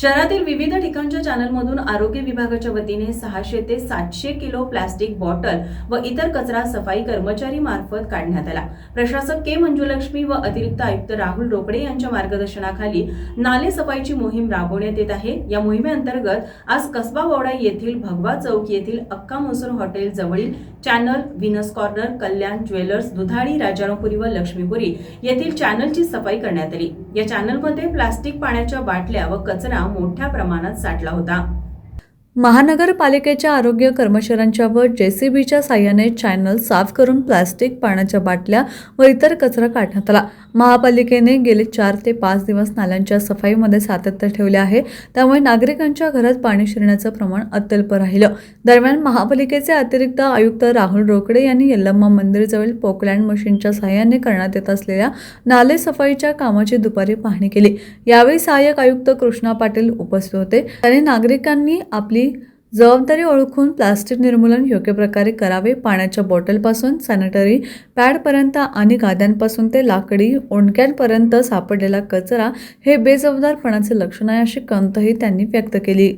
शहरातील विविध ठिकाणच्या चॅनलमधून आरोग्य विभागाच्या वतीने सहाशे ते सातशे किलो प्लास्टिक बॉटल व इतर कचरा सफाई कर्मचारी मार्फत काढण्यात आला. प्रशासक के मंजुलक्ष्मी व अतिरिक्त आयुक्त राहुल रोकडे यांच्या मार्गदर्शनाखाली नाले सफाईची मोहीम राबवण्यात येत आहे. या मोहिमेअंतर्गत आज कसबा वाडा येथील भगवा चौक येथील अक्का मसूर हॉटेल जवळील channel Venus corner Kalyan jewellers Dudhali Rajarampuri व लक्ष्मीपुरी येथील चॅनलची सफाई करण्यात आली. या चॅनलमध्ये प्लास्टिक पाण्याच्या बाटल्या व कचरा मोठ्या प्रमाणात साठला होता. महानगरपालिकेच्या आरोग्य कर्मचाऱ्यांच्या व जेसीबीच्या साह्याने चॅनल साफ करून प्लास्टिक पाण्याच्या बाटल्या व इतर कचरा काढण्यात आला. महापालिकेने गेले चार ते पाच दिवस नाल्यांच्या सफाईमध्ये सातत्य ठेवले आहे. त्यामुळे नागरिकांच्या घरात पाणी शिरण्याचं प्रमाण अत्यल्प राहिलं. दरम्यान महापालिकेचे अतिरिक्त आयुक्त राहुल रोकडे यांनी यल्लम्मा मंदिरजवळ पोकलँड मशीनच्या साह्याने करण्यात येत असलेल्या नाले सफाईच्या कामाची दुपारी पाहणी केली. यावेळी सहाय्यक आयुक्त कृष्णा पाटील उपस्थित होते. त्यांनी नागरिकांनी आपली जबाबदारी ओळखून प्लास्टिक निर्मूलन योग्य प्रकारे करावे पाण्याच्या बॉटलपासून सॅनिटरी पॅडपर्यंत आणि गाद्यांपासून ते लाकडी ओंडक्यांपर्यंत सापडलेला कचरा हे बेजबाबदारपणाचे लक्षण आहे अशी कंतही त्यांनी व्यक्त केली.